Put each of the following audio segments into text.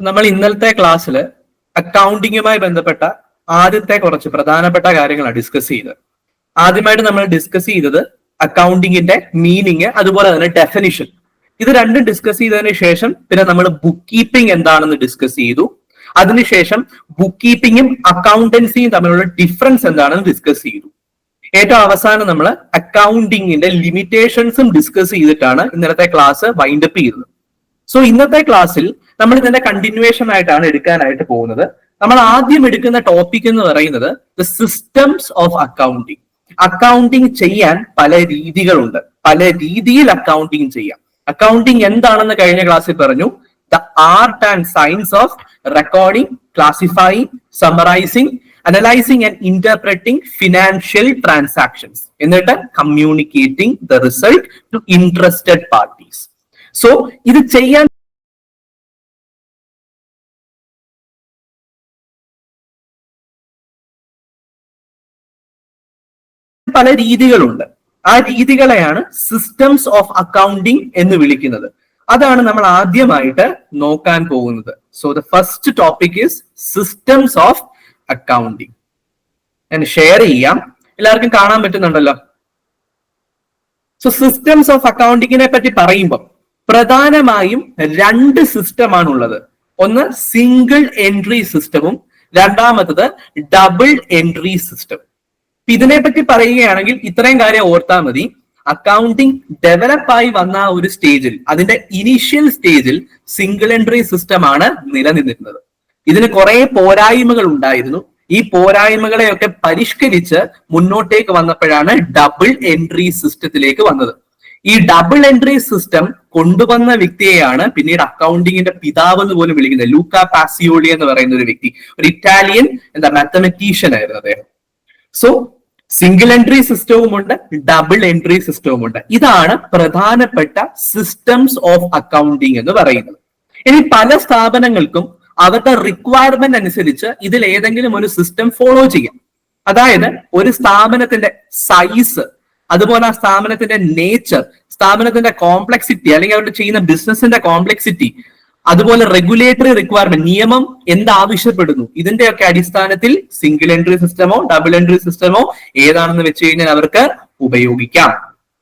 നമ്മൾ ഇന്നലത്തെ ക്ലാസ്സിൽ അക്കൗണ്ടിങ്ങുമായി ബന്ധപ്പെട്ട ആദ്യത്തെ കുറച്ച് പ്രധാനപ്പെട്ട കാര്യങ്ങളാണ് ഡിസ്കസ് ചെയ്തത്. ആദ്യമായിട്ട് നമ്മൾ ഡിസ്കസ് ചെയ്തത് അക്കൗണ്ടിങ്ങിന്റെ മീനിങ് അതുപോലെ തന്നെ ഡെഫിനിഷൻ ഇത് രണ്ടും ഡിസ്കസ് ചെയ്തതിന് ശേഷം പിന്നെ നമ്മൾ ബുക്ക് കീപ്പിംഗ് എന്താണെന്ന് ഡിസ്കസ് ചെയ്തു. അതിനുശേഷം ബുക്ക് കീപ്പിംഗും അക്കൗണ്ടൻസിയും തമ്മിലുള്ള ഡിഫറൻസ് എന്താണെന്ന് ഡിസ്കസ് ചെയ്തു. ഏറ്റവും അവസാനം നമ്മൾ അക്കൗണ്ടിങ്ങിന്റെ ലിമിറ്റേഷൻസും ഡിസ്കസ് ചെയ്തിട്ടാണ് ഇന്നലത്തെ ക്ലാസ് വൈൻഡപ്പ് ചെയ്തത്. സോ ഇന്നത്തെ ക്ലാസ്സിൽ നമ്മൾ ഇതിന്റെ കണ്ടിന്യൂവേഷൻ ആയിട്ടാണ് എടുക്കാനായിട്ട് പോകുന്നത്. നമ്മൾ ആദ്യം എടുക്കുന്ന ടോപ്പിക് എന്ന് പറയുന്നത് the systems of accounting accounting ചെയ്യാൻ പല രീതികളുണ്ട്. പല രീതിയിൽ അക്കൗണ്ടിങ് ചെയ്യാം. അക്കൗണ്ടിങ് എന്താണെന്ന് കഴിഞ്ഞ ക്ലാസ്സിൽ പറഞ്ഞു. The art and science of recording classifying summarizing analysing and interpreting financial transactions എന്നിട്ട് communicating the result to interested parties so ഇത് ചെയ്യാൻ പല രീതികളുണ്ട്. ആ രീതികളെയാണ് സിസ്റ്റംസ് ഓഫ് അക്കൗണ്ടിങ് എന്ന് വിളിക്കുന്നത്. അതാണ് നമ്മൾ ആദ്യമായിട്ട് നോക്കാൻ പോകുന്നത്. So the first topic is systems of accounting ഞാൻ ഷെയർ ചെയ്യാം. എല്ലാവർക്കും കാണാൻ പറ്റുന്നുണ്ടല്ലോ? സോ സിസ്റ്റംസ് ഓഫ് അക്കൗണ്ടിങ്ങിനെ പറ്റി പറയുമ്പോൾ പ്രധാനമായും രണ്ട് സിസ്റ്റമാണ് ഉള്ളത് ഒന്ന് സിംഗിൾ എൻട്രി സിസ്റ്റവും രണ്ടാമത്തത് ഡബിൾ എൻട്രി സിസ്റ്റം ഇതിനെപ്പറ്റി പറയുകയാണെങ്കിൽ ഇത്രയും കാര്യം ഓർത്താൽ മതി. അക്കൗണ്ടിങ് ഡെവലപ്പായി വന്ന ഒരു സ്റ്റേജിൽ അതിന്റെ ഇനീഷ്യൽ സ്റ്റേജിൽ സിംഗിൾ എൻട്രി സിസ്റ്റം ആണ് നിലനിന്നിരുന്നത്. ഇതിന് കുറെ പോരായ്മകൾ ഉണ്ടായിരുന്നു. ഈ പോരായ്മകളെയൊക്കെ പരിഷ്കരിച്ച് മുന്നോട്ടേക്ക് വന്നപ്പോഴാണ് ഡബിൾ എൻട്രി സിസ്റ്റത്തിലേക്ക് വന്നത്. ഈ ഡബിൾ എൻട്രി സിസ്റ്റം കൊണ്ടുവന്ന വ്യക്തിയെയാണ് പിന്നീട് അക്കൗണ്ടിങ്ങിന്റെ പിതാവ് എന്ന് പോലും വിളിക്കുന്നത്. ലൂക്ക പാസിയോളി എന്ന് പറയുന്ന ഒരു വ്യക്തി. ഒരു ഇറ്റാലിയൻ എന്താ മാത്തമെറ്റീഷ്യൻ ആയിരുന്നു അദ്ദേഹം. സോ സിംഗിൾ എൻട്രി സിസ്റ്റവും ഉണ്ട് ഡബിൾ എൻട്രി സിസ്റ്റവും ഉണ്ട്. ഇതാണ് പ്രധാനപ്പെട്ട സിസ്റ്റംസ് ഓഫ് അക്കൗണ്ടിങ് എന്ന് പറയുന്നത്. ഇനി പല സ്ഥാപനങ്ങൾക്കും അവരുടെ റിക്വയർമെന്റ് അനുസരിച്ച് ഇതിൽ ഏതെങ്കിലും ഒരു സിസ്റ്റം ഫോളോ ചെയ്യാം. അതായത് ഒരു സ്ഥാപനത്തിന്റെ സൈസ് അതുപോലെ ആ സ്ഥാപനത്തിന്റെ നേച്ചർ സ്ഥാപനത്തിന്റെ കോംപ്ലക്സിറ്റി അല്ലെങ്കിൽ അവരുടെ ചെയ്യുന്ന ബിസിനസിന്റെ കോംപ്ലക്സിറ്റി അതുപോലെ റെഗുലേറ്ററി റിക്വയർമെന്റ് നിയമം എന്താവശ്യപ്പെടുന്നു? ഇതിന്റെയൊക്കെ അടിസ്ഥാനത്തിൽ സിംഗിൾ എൻട്രി സിസ്റ്റമോ ഡബിൾ എൻട്രി സിസ്റ്റമോ ഏതാണെന്ന് വെച്ച് കഴിഞ്ഞാൽ അവർക്ക് ഉപയോഗിക്കാം.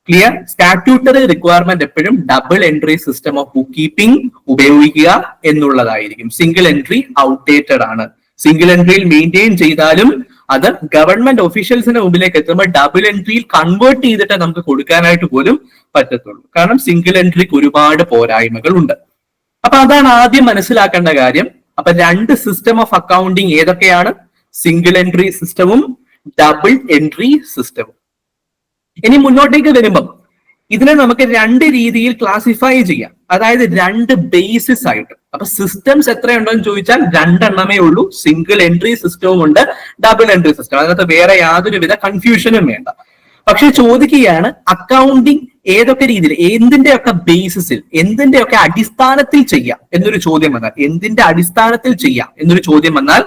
ക്ലിയർ സ്റ്റാറ്റ്യൂട്ടറി റിക്വയർമെന്റ് എപ്പോഴും double entry system of book keeping ഉപയോഗിക്കുക എന്നുള്ളതായിരിക്കും. സിംഗിൾ എൻട്രി ഔട്ട്ഡേറ്റഡ് ആണ്. സിംഗിൾ എൻട്രിയിൽ മെയിന്റെയിൻ ചെയ്താലും അത് ഗവൺമെന്റ് ഒഫീഷ്യൽസിന്റെ മുമ്പിലേക്ക് എത്തുമ്പോൾ ഡബിൾ എൻട്രിയിൽ കൺവേർട്ട് ചെയ്തിട്ട് നമുക്ക് കൊടുക്കാനായിട്ട് പോലും പറ്റത്തുള്ളൂ. കാരണം സിംഗിൾ എൻട്രിക്ക് ഒരുപാട് പോരായ്മകൾ ഉണ്ട് അപ്പൊ അതാണ് ആദ്യം മനസ്സിലാക്കേണ്ട കാര്യം. അപ്പൊ രണ്ട് സിസ്റ്റം ഓഫ് അക്കൗണ്ടിങ് ഏതൊക്കെയാണ്? സിംഗിൾ എൻട്രി സിസ്റ്റവും ഡബിൾ എൻട്രി സിസ്റ്റവും ഇനി മുന്നോട്ടേക്ക് വരുമ്പം ഇതിനെ നമുക്ക് രണ്ട് രീതിയിൽ ക്ലാസിഫൈ ചെയ്യാം. അതായത് രണ്ട് ബേസിസ് ആയിട്ട്. അപ്പൊ സിസ്റ്റംസ് എത്രയുണ്ടെന്ന് ചോദിച്ചാൽ രണ്ടെണ്ണമേ ഉള്ളൂ. സിംഗിൾ എൻട്രി സിസ്റ്റവും ഉണ്ട് ഡബിൾ എൻട്രി സിസ്റ്റം അതിനകത്ത് വേറെ യാതൊരുവിധ കൺഫ്യൂഷനും വേണ്ട. പക്ഷെ ചോദിക്കുകയാണ് അക്കൗണ്ടിങ് ഏതൊക്കെ രീതിയിൽ എന്തിന്റെയൊക്കെ ബേസിസിൽ എന്തിന്റെയൊക്കെ അടിസ്ഥാനത്തിൽ ചെയ്യാം എന്നൊരു ചോദ്യം വന്നാൽ എന്തിന്റെ അടിസ്ഥാനത്തിൽ ചെയ്യാം എന്നൊരു ചോദ്യം വന്നാൽ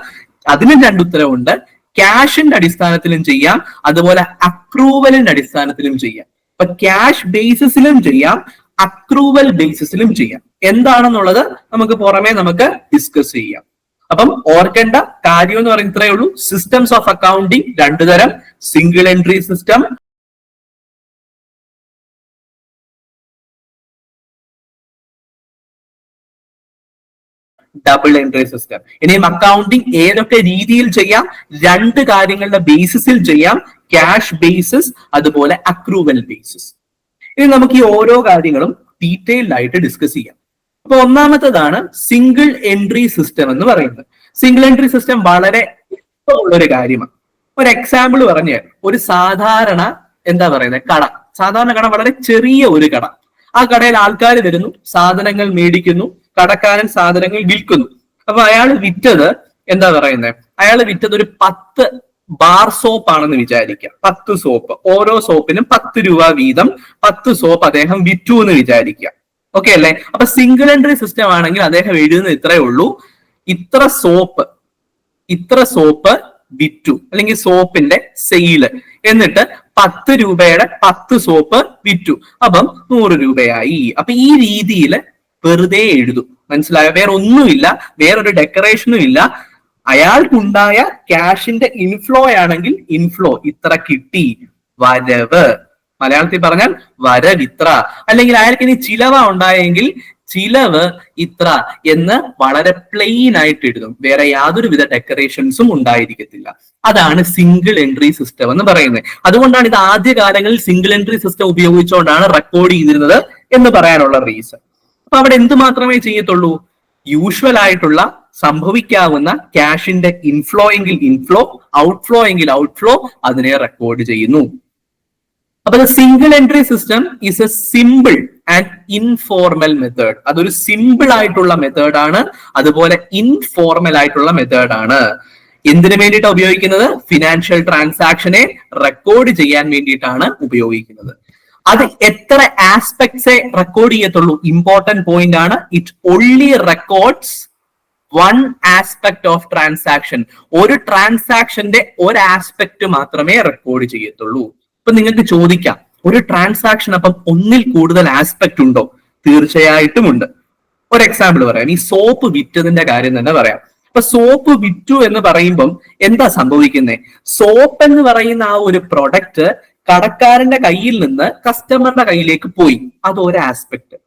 അതിനും രണ്ടുത്തരവുണ്ട് ക്യാഷിന്റെ അടിസ്ഥാനത്തിലും ചെയ്യാം അതുപോലെ അപ്രൂവലിന്റെ അടിസ്ഥാനത്തിലും ചെയ്യാം. ഇപ്പൊ ക്യാഷ് ബേസിസിലും ചെയ്യാം അപ്രൂവൽ ബേസിസിലും ചെയ്യാം. എന്താണെന്നുള്ളത് നമുക്ക് പുറമെ നമുക്ക് ഡിസ്കസ് ചെയ്യാം. അപ്പം ഓർക്കേണ്ട കാര്യം എന്ന് പറയുന്നത് ഇത്രയേ ഉള്ളൂ. സിസ്റ്റംസ് ഓഫ് അക്കൗണ്ടിങ് രണ്ടു തരം. Single entry system double entry system ഇനിയും അക്കൗണ്ടിങ് ഏതൊക്കെ രീതിയിൽ ചെയ്യാം? രണ്ട് കാര്യങ്ങളുടെ ബേസിസിൽ ചെയ്യാം. ക്യാഷ് ബേസിസ് അതുപോലെ അക്രൂവൽ ബേസിസ് ഇനി നമുക്ക് ഈ ഓരോ കാര്യങ്ങളും ഡീറ്റെയിൽഡ് ആയിട്ട് ഡിസ്കസ് ചെയ്യാം. അപ്പൊ ഒന്നാമത്തതാണ് സിംഗിൾ എൻട്രി സിസ്റ്റം എന്ന് പറയുന്നത്. സിംഗിൾ എൻട്രി സിസ്റ്റം വളരെ ഒരു കാര്യമാണ്. ഒരു എക്സാമ്പിൾ പറഞ്ഞ ഒരു സാധാരണ എന്താ പറയുന്നത്? കട. സാധാരണ കട വളരെ ചെറിയ ഒരു കട. ആ കടയിൽ ആൾക്കാർ വരുന്നു സാധനങ്ങൾ മേടിക്കുന്നു കടക്കാരൻ സാധനങ്ങൾ വിൽക്കുന്നു. അപ്പൊ അയാൾ വിറ്റത് എന്താ പറയുന്നത് അയാൾ വിറ്റത് ഒരു പത്ത് ബാർ സോപ്പ് ആണെന്ന് വിചാരിക്കുക. പത്ത് സോപ്പ്. ഓരോ സോപ്പിനും പത്ത് രൂപ വീതം പത്ത് സോപ്പ് അദ്ദേഹം വിറ്റു എന്ന് വിചാരിക്കുക. ഓക്കെ അല്ലേ? അപ്പൊ സിംഗിൾ എൻട്രി സിസ്റ്റം ആണെങ്കിൽ അദ്ദേഹം എഴുതുന്നത് ഇത്രയേ ഉള്ളൂ. ഇത്ര സോപ്പ് ഇത്ര സോപ്പ് വിറ്റു. അല്ലെങ്കിൽ സോപ്പിന്റെ സെയിൽ എന്നിട്ട് പത്ത് രൂപയുടെ പത്ത് സോപ്പ് വിറ്റു. അപ്പം നൂറ് രൂപയായി. അപ്പൊ ഈ രീതിയിൽ വെറുതെ എഴുതും. മനസ്സിലായോ? വേറെ ഒന്നുമില്ല വേറൊരു ഡെക്കറേഷനും ഇല്ല. അയാൾക്കുണ്ടായ ക്യാഷിന്റെ ഇൻഫ്ലോ ആണെങ്കിൽ ഇൻഫ്ലോ ഇത്ര കിട്ടി. വരവ്. മലയാളത്തിൽ പറഞ്ഞാൽ വരവിത്ര അല്ലെങ്കിൽ അയാൾക്ക് ഇനി ചിലവ ഉണ്ടായെങ്കിൽ ചിലവ് ഇത്ര എന്ന് വളരെ പ്ലെയിൻ ആയിട്ട് എഴുതും. വേറെ യാതൊരുവിധ ഡെക്കറേഷൻസും ഉണ്ടായിരിക്കത്തില്ല. അതാണ് സിംഗിൾ എൻട്രി സിസ്റ്റം എന്ന് പറയുന്നത്. അതുകൊണ്ടാണ് ഇത് ആദ്യ കാലങ്ങളിൽ സിംഗിൾ എൻട്രി സിസ്റ്റം ഉപയോഗിച്ചുകൊണ്ടാണ് റെക്കോർഡ് ചെയ്തിരുന്നത് എന്ന് പറയാനുള്ള റീസൺ അപ്പൊ അവിടെ എന്ത് മാത്രമേ ചെയ്യത്തുള്ളൂ? യൂഷ്വൽ ആയിട്ടുള്ള സംഭവിക്കാവുന്ന ക്യാഷിന്റെ ഇൻഫ്ലോ എങ്കിൽ ഇൻഫ്ലോ ഔട്ട്ഫ്ലോ എങ്കിൽ ഔട്ട്ഫ്ലോ അതിനെ റെക്കോർഡ് ചെയ്യുന്നു. അപ്പൊ single entry system is a simple and informal method അതൊരു സിമ്പിൾ ആയിട്ടുള്ള മെത്തേഡ് ആണ്. അതുപോലെ ഇൻഫോർമൽ ആയിട്ടുള്ള മെത്തേഡ് ആണ്. എന്തിനു വേണ്ടിയിട്ടാണ് ഉപയോഗിക്കുന്നത്? ഫിനാൻഷ്യൽ ട്രാൻസാക്ഷനെ റെക്കോർഡ് ചെയ്യാൻ വേണ്ടിയിട്ടാണ് ഉപയോഗിക്കുന്നത്. അത് എത്ര ആസ്പെക്ട്സ് റെക്കോർഡ് ചെയ്യത്തുള്ളൂ? ഇമ്പോർട്ടന്റ് പോയിന്റ് ആണ്. It only records one aspect of transaction ഒരു ട്രാൻസാക്ഷന്റെ ഒരു ആസ്പെക്ട് മാത്രമേ റെക്കോർഡ് ചെയ്യത്തുള്ളൂ. ഇപ്പൊ നിങ്ങൾക്ക് ചോദിക്കാം ഒരു ട്രാൻസാക്ഷൻ അപ്പം ഒന്നിൽ കൂടുതൽ ആസ്പെക്ട് ഉണ്ടോ? തീർച്ചയായിട്ടും ഉണ്ട്. ഒരു എക്സാമ്പിൾ പറയാം. ഈ സോപ്പ് വിറ്റതിന്റെ കാര്യം തന്നെ പറയാം. അപ്പൊ സോപ്പ് വിറ്റു എന്ന് പറയുമ്പം എന്താ സംഭവിക്കുന്നത് സോപ്പ് എന്ന് പറയുന്ന ആ ഒരു പ്രൊഡക്റ്റ് കടക്കാരന്റെ കയ്യിൽ നിന്ന് കസ്റ്റമറിന്റെ കയ്യിലേക്ക് പോയി. അത് ഒരു ആസ്പെക്ട്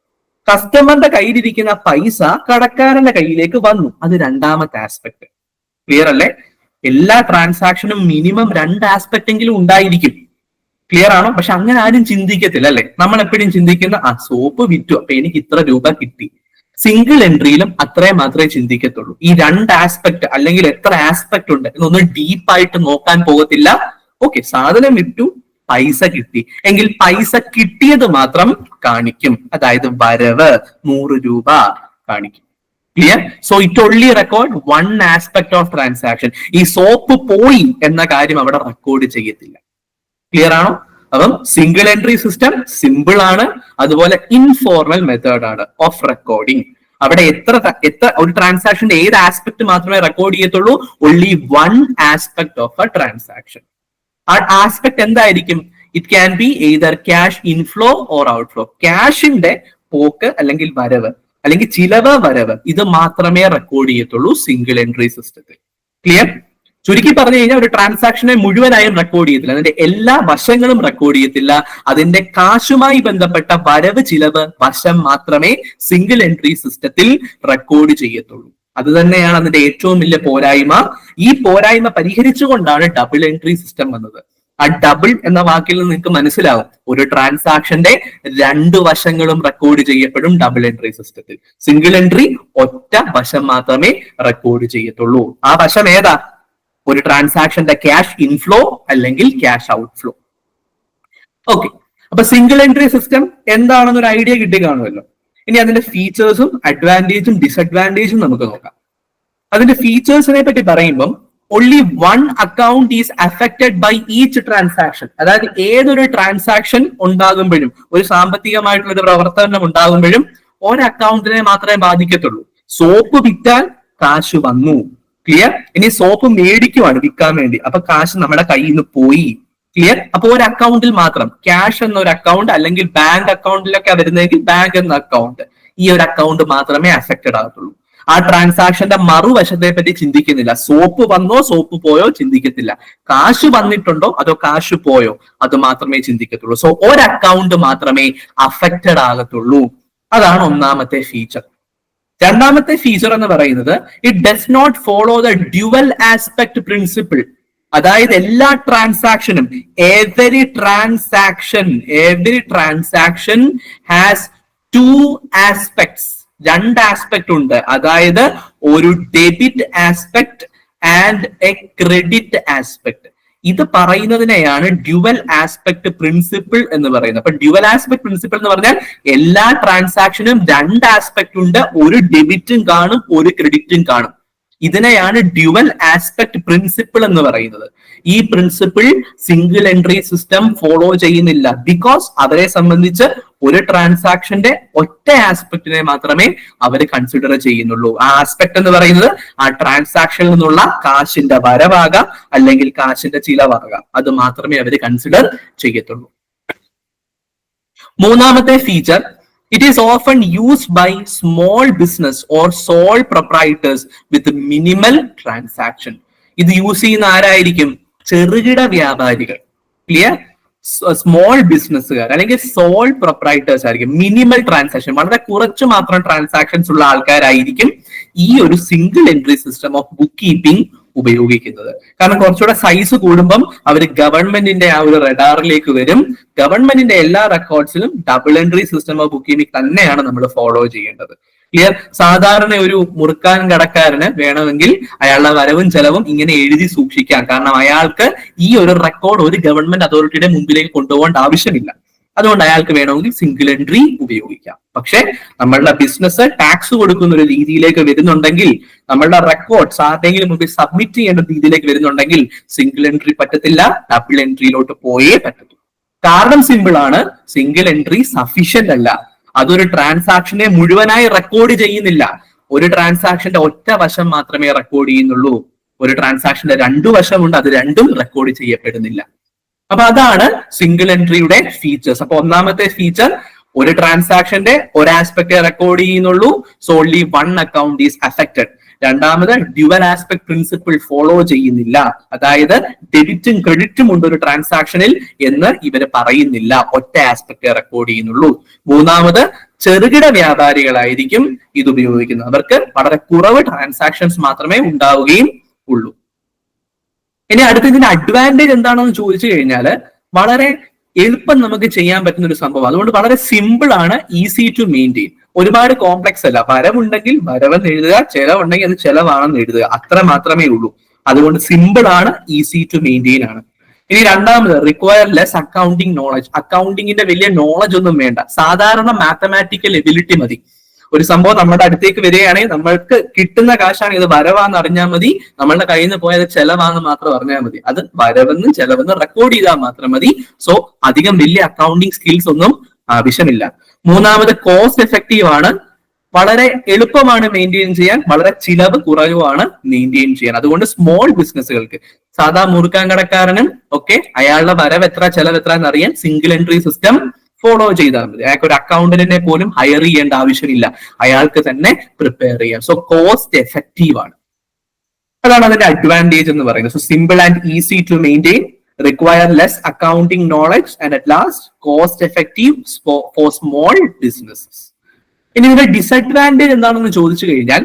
കസ്റ്റമറിന്റെ കയ്യിലിരിക്കുന്ന പൈസ കടക്കാരന്റെ കയ്യിലേക്ക് വന്നു. അത് രണ്ടാമത്തെ ആസ്പെക്ട് ക്ലിയർ അല്ലേ? എല്ലാ ട്രാൻസാക്ഷനും മിനിമം രണ്ട് ആസ്പെക്ട് എങ്കിലും ഉണ്ടായിരിക്കും. ക്ലിയർ ആണോ? പക്ഷെ അങ്ങനെ ആരും ചിന്തിക്കത്തില്ല അല്ലെ? നമ്മൾ എപ്പോഴും ചിന്തിക്കുന്ന ആ സോപ്പ് വിറ്റു. അപ്പൊ എനിക്ക് ഇത്ര രൂപ കിട്ടി. സിംഗിൾ എൻട്രിയിലും അത്രയും മാത്രമേ ചിന്തിക്കത്തുള്ളൂ. ഈ രണ്ട് ആസ്പെക്ട് അല്ലെങ്കിൽ എത്ര ആസ്പെക്ട് ഉണ്ട് എന്നൊന്നും ഡീപ്പായിട്ട് നോക്കാൻ പോകത്തില്ല. ഓക്കെ സാധനം വിറ്റു. പൈസ കിട്ടി. എങ്കിൽ പൈസ കിട്ടിയത് മാത്രം കാണിക്കും. അതായത് വരവ് നൂറ് രൂപ കാണിക്കും. Clear so it only record one aspect of transaction ഈ സോപ്പ് പോയി എന്ന കാര്യം അവിടെ റെക്കോർഡ് ചെയ്യത്തില്ല. ക്ലിയർ ആണോ? അപ്പം സിംഗിൾ എൻട്രി സിസ്റ്റം സിമ്പിൾ ആണ്. അതുപോലെ ഇൻഫോർമൽ മെത്തേഡ് ആണ് ഓഫ് റെക്കോർഡിംഗ് അവിടെ എത്ര എത്ര ഒരു ട്രാൻസാക്ഷന്റെ ഏത് ആസ്പെക്ട് മാത്രമേ റെക്കോർഡ് ചെയ്യത്തുള്ളൂ? Only one aspect of a transaction ആ ആസ്പെക്ട് എന്തായിരിക്കും? It can be either cash inflow or outflow ക്യാഷിന്റെ പോക്ക് അല്ലെങ്കിൽ വരവ് അല്ലെങ്കിൽ ചിലവ് വരവ് ഇത് മാത്രമേ റെക്കോർഡ് ചെയ്യത്തുള്ളൂ സിംഗിൾ എൻട്രി സിസ്റ്റത്തിൽ ക്ലിയർ ചുരുക്കി പറഞ്ഞു കഴിഞ്ഞാൽ ഒരു ട്രാൻസാക്ഷനെ മുഴുവനായും റെക്കോർഡ് ചെയ്യത്തില്ല. അതിന്റെ എല്ലാ വശങ്ങളും റെക്കോർഡ് ചെയ്യത്തില്ല. അതിന്റെ കാശുമായി ബന്ധപ്പെട്ട വരവ് ചിലവ് വശം മാത്രമേ സിംഗിൾ എൻട്രി സിസ്റ്റത്തിൽ റെക്കോർഡ് ചെയ്യത്തുള്ളൂ. അത് തന്നെയാണ് അതിന്റെ ഏറ്റവും വലിയ പോരായ്മ. ഈ പോരായ്മ പരിഹരിച്ചുകൊണ്ടാണ് ഡബിൾ എൻട്രി സിസ്റ്റം വന്നത്. ആ ഡബിൾ എന്ന വാക്കിൽ നിന്ന് നിങ്ങൾക്ക് മനസ്സിലാവും. ഒരു ട്രാൻസാക്ഷന്റെ രണ്ട് വശങ്ങളും റെക്കോർഡ് ചെയ്യപ്പെടും ഡബിൾ എൻട്രി സിസ്റ്റത്തിൽ സിംഗിൾ എൻട്രി ഒറ്റ വശം മാത്രമേ റെക്കോർഡ് ചെയ്യത്തുള്ളൂ. ആ വശം ഏതാ? ഒരു ട്രാൻസാക്ഷന്റെ ക്യാഷ് ഇൻഫ്ലോ അല്ലെങ്കിൽ ക്യാഷ് ഔട്ട്ഫ്ലോ ഓക്കെ അപ്പൊ സിംഗിൾ എൻട്രി സിസ്റ്റം എന്താണെന്നൊരു ഐഡിയ കിട്ടി കാണുമല്ലോ. ഇനി അതിന്റെ ഫീച്ചേഴ്സും അഡ്വാന്റേജും ഡിസഡ്വാന്റേജും നമുക്ക് നോക്കാം. അതിന്റെ ഫീച്ചേഴ്സിനെ പറ്റി പറയുമ്പം only one account is affected by each transaction അതായത് ഏതൊരു ട്രാൻസാക്ഷൻ ഉണ്ടാകുമ്പോഴും ഒരു സാമ്പത്തികമായിട്ടുള്ള ഒരു പ്രവർത്തനം ഉണ്ടാകുമ്പോഴും ഒരു അക്കൗണ്ടിനെ മാത്രമേ ബാധിക്കത്തുള്ളൂ. സോപ്പ് വിറ്റാൽ കാശ് വന്നു. ക്ലിയർ ഇനി സോപ്പ് മേടിക്കുവാണ് വിൽക്കാൻ വേണ്ടി. അപ്പൊ കാശ് നമ്മുടെ കയ്യിൽ നിന്ന് പോയി. ക്ലിയർ അപ്പൊ ഒരു അക്കൗണ്ടിൽ മാത്രം ക്യാഷ് എന്ന ഒരു അക്കൗണ്ട് അല്ലെങ്കിൽ ബാങ്ക് അക്കൗണ്ടിലൊക്കെ വരുന്നതെങ്കിൽ ബാങ്ക് എന്ന അക്കൗണ്ട് ഈ ഒരു അക്കൗണ്ട് മാത്രമേ അഫക്റ്റഡ് ആകത്തുള്ളൂ. ആ ട്രാൻസാക്ഷന്റെ മറുവശത്തെ പറ്റി ചിന്തിക്കുന്നില്ല. സോപ്പ് വന്നോ സോപ്പ് പോയോ ചിന്തിക്കത്തില്ല. കാശ് വന്നിട്ടുണ്ടോ അതോ കാശ് പോയോ അത് മാത്രമേ ചിന്തിക്കത്തുള്ളൂ. സോ ഒരു അക്കൗണ്ട് മാത്രമേ അഫക്റ്റഡ് ആകത്തുള്ളൂ. അതാണ് ഒന്നാമത്തെ ഫീച്ചർ രണ്ടാമത്തെ ഫീച്ചർ എന്ന് പറയുന്നത് it does not follow the dual aspect principle അതായത് എല്ലാ ട്രാൻസാക്ഷനും every transaction every transaction has two aspects രണ്ട് ആസ്പെക്ട് ഉണ്ട്. അതായത് ഒരു debit aspect and a credit aspect ഇത് പറയുന്നതിനെയാണ് ഡ്യുവൽ ആസ്പെക്ട് പ്രിൻസിപ്പിൾ എന്ന് പറയുന്നത്. അപ്പൊ ഡ്യുവൽ ആസ്പെക്ട് പ്രിൻസിപ്പിൾ എന്ന് പറഞ്ഞാൽ എല്ലാ ട്രാൻസാക്ഷനും രണ്ട് ആസ്പെക്ട് ഉണ്ട്. ഒരു ഡെബിറ്റും കാണും ഒരു ക്രെഡിറ്റും കാണും. ഇതിനെയാണ് ഡ്യുവൽ ആസ്പെക്ട് പ്രിൻസിപ്പിൾ എന്ന് പറയുന്നത്. ഈ principle single entry system follow ചെയ്യുന്നില്ല. ബിക്കോസ് അവരെ സംബന്ധിച്ച് ഒരു ട്രാൻസാക്ഷന്റെ ഒറ്റ ആസ്പെക്റ്റിനെ മാത്രമേ അവർ കൺസിഡർ ചെയ്യുന്നുള്ളൂ. ആ ആസ്പെക്ട് എന്ന് പറയുന്നത് ആ ട്രാൻസാക്ഷനിൽ നിന്നുള്ള കാശിന്റെ വരവാകാം അല്ലെങ്കിൽ കാശിന്റെ ചിലവാകാം. അത് മാത്രമേ അവർ കൺസിഡർ ചെയ്യത്തുള്ളൂ. മൂന്നാമത്തെ feature It is often used by small business or sole proprietors with minimal transaction. ഇത് യൂസ് ചെയ്യുന്ന ആരായിരിക്കും? ചെറുകിട വ്യാപാരികൾ. ക്ലിയർ സ്മോൾ ബിസിനസ്സുകാർ അല്ലെങ്കിൽ സോൾ പ്രൊപ്രൈറ്റേഴ്സ് ആയിരിക്കും. മിനിമൽ ട്രാൻസാക്ഷൻ വളരെ കുറച്ച് മാത്രം ട്രാൻസാക്ഷൻസ് ഉള്ള ആൾക്കാരായിരിക്കും ഈ ഒരു single entry system of book keeping ഉപയോഗിക്കുന്നത്. കാരണം കുറച്ചുകൂടെ സൈസ് കൂടുമ്പം അവർ ഗവൺമെന്റിന്റെ ആ ഒരു റഡാറിലേക്ക് വരും. ഗവൺമെന്റിന്റെ എല്ലാ റെക്കോർഡ്സിലും double entry system of book keeping തന്നെയാണ് നമ്മൾ ഫോളോ ചെയ്യേണ്ടത്. ക്ലിയർ സാധാരണ ഒരു മുറുക്കാൻ കടക്കാരന് വേണമെങ്കിൽ അയാളുടെ വരവും ചെലവും ഇങ്ങനെ എഴുതി സൂക്ഷിക്കാം. കാരണം അയാൾക്ക് ഈ ഒരു റെക്കോർഡ് ഒരു ഗവൺമെന്റ് അതോറിറ്റിയുടെ മുമ്പിലേക്ക് കൊണ്ടുപോകേണ്ട ആവശ്യമില്ല. അതുകൊണ്ട് അയാൾക്ക് വേണമെങ്കിൽ സിംഗിൾ എൻട്രി ഉപയോഗിക്കാം. പക്ഷെ നമ്മളുടെ ബിസിനസ് ടാക്സ് കൊടുക്കുന്ന ഒരു രീതിയിലേക്ക് വരുന്നുണ്ടെങ്കിൽ നമ്മളുടെ റെക്കോർഡ്സ് ആരുടെങ്കിലും മുമ്പിൽ സബ്മിറ്റ് ചെയ്യേണ്ട രീതിയിലേക്ക് വരുന്നുണ്ടെങ്കിൽ സിംഗിൾ എൻട്രി പറ്റത്തില്ല ഡബിൾ എൻട്രിയിലോട്ട് പോയേ പറ്റത്തുള്ളൂ. കാരണം സിമ്പിൾ ആണ് സിംഗിൾ എൻട്രി സഫീഷ്യന്റ് അല്ല. അതൊരു ട്രാൻസാക്ഷനെ മുഴുവനായി റെക്കോർഡ് ചെയ്യുന്നില്ല. ഒരു ട്രാൻസാക്ഷന്റെ ഒറ്റ വശം മാത്രമേ റെക്കോർഡ് ചെയ്യുന്നുള്ളൂ. ഒരു ട്രാൻസാക്ഷന്റെ രണ്ടു വശമുണ്ട് അത് രണ്ടും റെക്കോർഡ് ചെയ്യപ്പെടുന്നില്ല. അപ്പൊ അതാണ് സിംഗിൾ എൻട്രിയുടെ ഫീച്ചേഴ്സ് അപ്പൊ ഒന്നാമത്തെ ഫീച്ചർ ഒരു ട്രാൻസാക്ഷന്റെ ഒരു ആസ്പെക്ട് റെക്കോർഡ് ചെയ്യുന്നുള്ളൂ. So only one account is affected രണ്ടാമത് ഡ്യുവൽ ആസ്പെക്ട് പ്രിൻസിപ്പിൾ ഫോളോ ചെയ്യുന്നില്ല. അതായത് ഡെബിറ്റും ക്രെഡിറ്റും ഉണ്ട് ഒരു ട്രാൻസാക്ഷനിൽ എന്ന് ഇവർ പറയുന്നില്ല. ഒറ്റ ആസ്പെക്ട് റെക്കോർഡ് ചെയ്യുന്നുള്ളൂ. മൂന്നാമത് ചെറുകിട വ്യാപാരികളായിരിക്കും ഇത് ഉപയോഗിക്കുന്നത്. അവർക്ക് വളരെ കുറവ് ട്രാൻസാക്ഷൻസ് മാത്രമേ ഉണ്ടാവുകയും ഉള്ളൂ. ഇനി അടുത്ത ഇതിന്റെ അഡ്വാന്റേജ് എന്താണെന്ന് ചോദിച്ചു കഴിഞ്ഞാൽ വളരെ എളുപ്പം നമുക്ക് ചെയ്യാൻ പറ്റുന്ന ഒരു സംഭവം. അതുകൊണ്ട് വളരെ സിമ്പിൾ ആണ് ഈസി ടു മെയിന്റെയിൻ ഒരുപാട് കോംപ്ലക്സ് അല്ല. വരവുണ്ടെങ്കിൽ വരവെന്ന് എഴുതുക ചെലവുണ്ടെങ്കിൽ അത് ചെലവാണെന്ന് എഴുതുക. അത്ര മാത്രമേ ഉള്ളൂ. അതുകൊണ്ട് സിമ്പിൾ ആണ് ഈസി ടു മെയിന്റെയിൻ ആണ്. ഇനി രണ്ടാമത് റിക്വയർ ലെസ് അക്കൗണ്ടിങ് നോളജ് അക്കൗണ്ടിങ്ങിന്റെ വലിയ നോളജ് ഒന്നും വേണ്ട. സാധാരണ മാത്തമാറ്റിക്കൽ എബിലിറ്റി മതി. ഒരു സംഭവം നമ്മുടെ അടുത്തേക്ക് വരികയാണെങ്കിൽ നമ്മൾക്ക് കിട്ടുന്ന കാശാണ് ഇത് വരവാന്ന് അറിഞ്ഞാൽ മതി. നമ്മളുടെ കയ്യിൽ നിന്ന് പോയത് ചെലവാന്ന് മാത്രം അറിഞ്ഞാൽ മതി. അത് വരവെന്ന് ചെലവെന്ന് റെക്കോർഡ് ചെയ്താൽ മാത്രം മതി. സോ അധികം വലിയ അക്കൗണ്ടിങ് സ്കിൽസ് ഒന്നും ആവശ്യമില്ല. മൂന്നാമത് കോസ്റ്റ് എഫക്റ്റീവ് ആണ്. വളരെ എളുപ്പമാണ് മെയിന്റെയിൻ ചെയ്യാൻ. വളരെ ചിലവ് കുറവാണ് മെയിന്റെയിൻ ചെയ്യാൻ. അതുകൊണ്ട് സ്മോൾ ബിസിനസ്സുകൾക്ക് സാധാ മുറുക്കാൻ കടക്കാരനും ഒക്കെ അയാളുടെ വരവ് എത്ര ചെലവ് എത്ര എന്നറിയാൻ സിംഗിൾ എൻട്രി സിസ്റ്റം ഫോളോ ചെയ്താൽ മതി. അയാൾക്ക് ഒരു അക്കൗണ്ടന്റിനെ പോലും ഹയർ ചെയ്യേണ്ട ആവശ്യമില്ല. അയാൾക്ക് തന്നെ പ്രിപ്പയർ ചെയ്യാം. സോ കോസ്റ്റ് എഫക്റ്റീവ് ആണ്. അതാണ് അതിന്റെ അഡ്വാന്റേജ് എന്ന് പറയുന്നത്. So simple and easy to maintain require less accounting knowledge and at last cost effective for small businesses ഇനി ഇതിന്റെ ഡിസഡ്വാന്റേജ് എന്താണെന്ന് ചോദിച്ചു കഴിഞ്ഞാൽ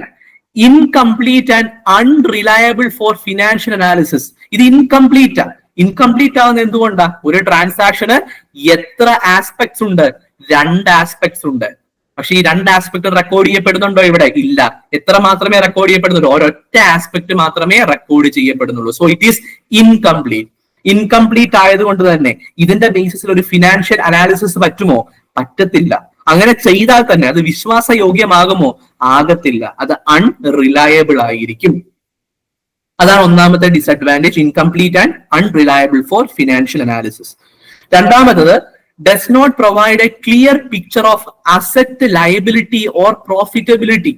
incomplete and unreliable for financial analysis ഇത് ഇൻകംപ്ലീറ്റ് ആണ് ഇൻകംപ്ലീറ്റ് ആവുന്ന എന്തുകൊണ്ടാ? ഒരു ട്രാൻസാക്ഷന് എത്ര ആസ്പെക്ട്സ് ഉണ്ട്? രണ്ട് ആസ്പെക്ട്സ് ഉണ്ട്. പക്ഷെ ഈ രണ്ട് ആസ്പെക്ട് റെക്കോർഡ് ചെയ്യപ്പെടുന്നുണ്ടോ ഇവിടെ? ഇല്ല. എത്ര മാത്രമേ റെക്കോർഡ് ചെയ്യപ്പെടുന്നുള്ളൂ? ഒരൊറ്റ ആസ്പെക്ട് മാത്രമേ record ചെയ്യപ്പെടുന്നുള്ളൂ. So it is incomplete incomplete ആയതുകൊണ്ട് തന്നെ ഇതിന്റെ ബേസിസിൽ ഒരു ഫിനാൻഷ്യൽ അനാലിസിസ് പറ്റുമോ? പറ്റത്തില്ല. അങ്ങനെ ചെയ്താൽ തന്നെ അത് വിശ്വാസയോഗ്യമാകുമോ? ആകത്തില്ല. അത് അൺറിലയബിൾ ആയിരിക്കും. അതാണ് ഒന്നാമത്തെ disadvantage incomplete and unreliable for financial analysis രണ്ടാമത്തത് does not provide a clear picture of asset liability or profitability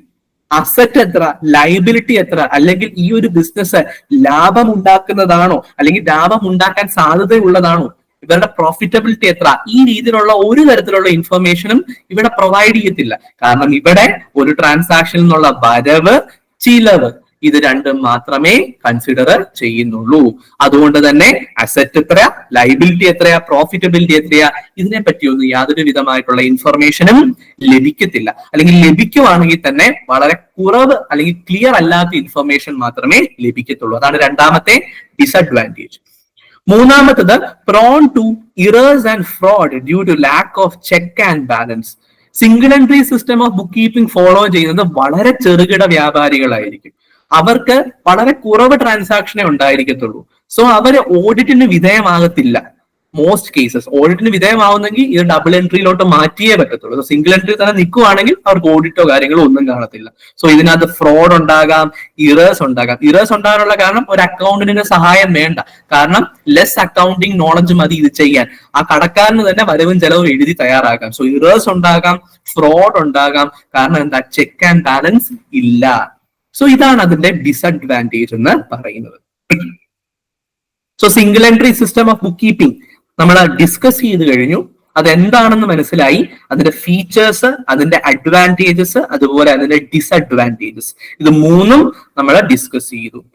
asset എത്ര ലയബിലിറ്റി എത്ര അല്ലെങ്കിൽ ഈ ഒരു ബിസിനസ് ലാഭം ഉണ്ടാക്കുന്നതാണോ അല്ലെങ്കിൽ ലാഭം ഉണ്ടാക്കാൻ സാധ്യതയുള്ളതാണോ ഇവരുടെ പ്രോഫിറ്റബിലിറ്റി എത്ര ഈ രീതിയിലുള്ള ഒരു തരത്തിലുള്ള ഇൻഫർമേഷനും ഇവിടെ പ്രൊവൈഡ് ചെയ്യത്തില്ല. കാരണം ഇവിടെ ഒരു ട്രാൻസാക്ഷനിൽ നിന്നുള്ള വരവ് ചിലവ്. ഇത് രണ്ടും മാത്രമേ കൺസിഡർ ചെയ്യുന്നുള്ളൂ. അതുകൊണ്ട് തന്നെ അസറ്റ് എത്ര ലൈബിലിറ്റി എത്രയാ? പ്രോഫിറ്റബിലിറ്റി എത്രയാ? ഇതിനെ പറ്റിയൊന്നും യാതൊരു വിധമായിട്ടുള്ള ഇൻഫർമേഷനും ലഭിക്കത്തില്ല. അല്ലെങ്കിൽ ലഭിക്കുവാണെങ്കിൽ തന്നെ വളരെ കുറവ് അല്ലെങ്കിൽ ക്ലിയർ അല്ലാത്ത ഇൻഫർമേഷൻ മാത്രമേ ലഭിക്കത്തുള്ളൂ. അതാണ് രണ്ടാമത്തെ ഡിസഡ്വാന്റേജ് മൂന്നാമത്തത് prone to errors and fraud due to lack of check and balance single entry system of book keeping follow ചെയ്യുന്നത് വളരെ ചെറുകിട വ്യാപാരികളായിരിക്കും. അവർക്ക് വളരെ കുറവ് ട്രാൻസാക്ഷനെ ഉണ്ടായിരിക്കത്തുള്ളൂ. സോ അവർ ഓഡിറ്റിന് വിധേയമാകത്തില്ല. മോസ്റ്റ് കേസസ് ഓഡിറ്റിന് വിധേയമാവുന്നെങ്കിൽ ഇത് ഡബിൾ എൻട്രിയിലോട്ട് മാറ്റിയേ പറ്റത്തുള്ളൂ. സിംഗിൾ എൻട്രി തന്നെ നിൽക്കുവാണെങ്കിൽ അവർക്ക് ഓഡിറ്റോ കാര്യങ്ങളോ ഒന്നും കാണത്തില്ല. സോ ഇതിനകത്ത് ഫ്രോഡ് ഉണ്ടാകാം ഇറേഴ്സ് ഉണ്ടാകാം. ഇറേഴ്സ് ഉണ്ടാകാനുള്ള കാരണം ഒരു അക്കൗണ്ടിന് സഹായം വേണ്ട. കാരണം ലെസ് അക്കൗണ്ടിങ് നോളജ് മതി ഇത് ചെയ്യാൻ. ആ കടക്കാരന് തന്നെ വരവും ചെലവും എഴുതി തയ്യാറാക്കാം. സോ ഇറേഴ്സ് ഉണ്ടാകാം ഫ്രോഡ് ഉണ്ടാകാം. കാരണം എന്താ? ചെക്ക് ആൻഡ് ബാലൻസ് ഇല്ല. സോ ഇതാണ് അതിന്റെ ഡിസഡ്വാന്റേജ് എന്ന് പറയുന്നത്. So single entry system of book keeping നമ്മൾ ഡിസ്കസ് ചെയ്ത് കഴിഞ്ഞു. അതെന്താണെന്ന് മനസ്സിലായി. അതിന്റെ ഫീച്ചേഴ്സ് അതിന്റെ അഡ്വാന്റേജസ് അതുപോലെ അതിന്റെ ഡിസഡ്വാന്റേജസ് ഇത് മൂന്നും നമ്മൾ ഡിസ്കസ് ചെയ്തു.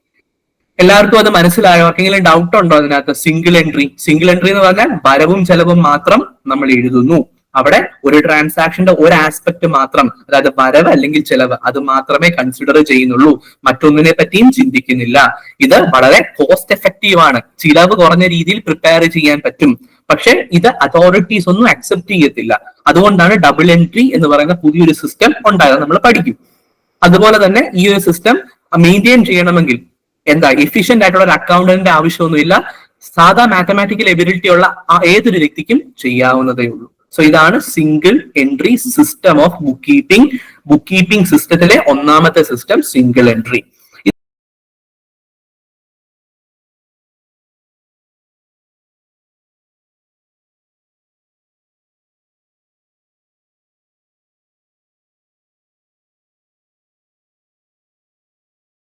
എല്ലാവർക്കും അത് മനസ്സിലായോ? ആർക്കെങ്കിലും ഡൗട്ട് ഉണ്ടോ അതിനകത്ത്? സിംഗിൾ എൻട്രി സിംഗിൾ എൻട്രി എന്ന് പറഞ്ഞാൽ വരവും ചെലവും മാത്രം നമ്മൾ എഴുതുന്നു. അവിടെ ഒരു ട്രാൻസാക്ഷന്റെ ഒരു ആസ്പെക്ട് മാത്രം അതായത് വരവ് അല്ലെങ്കിൽ ചെലവ് അത് മാത്രമേ കൺസിഡർ ചെയ്യുന്നുള്ളൂ. മറ്റൊന്നിനെ പറ്റിയും ചിന്തിക്കുന്നില്ല. ഇത് വളരെ കോസ്റ്റ് എഫക്റ്റീവ് ആണ്. ചിലവ് കുറഞ്ഞ രീതിയിൽ പ്രിപ്പയർ ചെയ്യാൻ പറ്റും. പക്ഷെ ഇത് അതോറിറ്റീസ് ഒന്നും അക്സെപ്റ്റ് ചെയ്യത്തില്ല. അതുകൊണ്ടാണ് ഡബിൾ എൻട്രി എന്ന് പറയുന്ന പുതിയൊരു സിസ്റ്റം ഉണ്ടായത് നമ്മൾ പഠിക്കും. അതുപോലെ തന്നെ ഈ ഒരു സിസ്റ്റം മെയിന്റെയിൻ ചെയ്യണമെങ്കിൽ എന്താ എഫിഷ്യന്റ് ആയിട്ടുള്ള ഒരു അക്കൗണ്ടന്റിന്റെ ആവശ്യമൊന്നുമില്ല. സാധാ മാത്തമാറ്റിക്കൽ എബിലിറ്റി ഉള്ള ഏതൊരു വ്യക്തിക്കും ചെയ്യാവുന്നതേ ഉള്ളൂ. സോ ഇതാണ് single entry system of book keeping book keeping സിസ്റ്റത്തിലെ ഒന്നാമത്തെ സിസ്റ്റം സിംഗിൾ എൻട്രി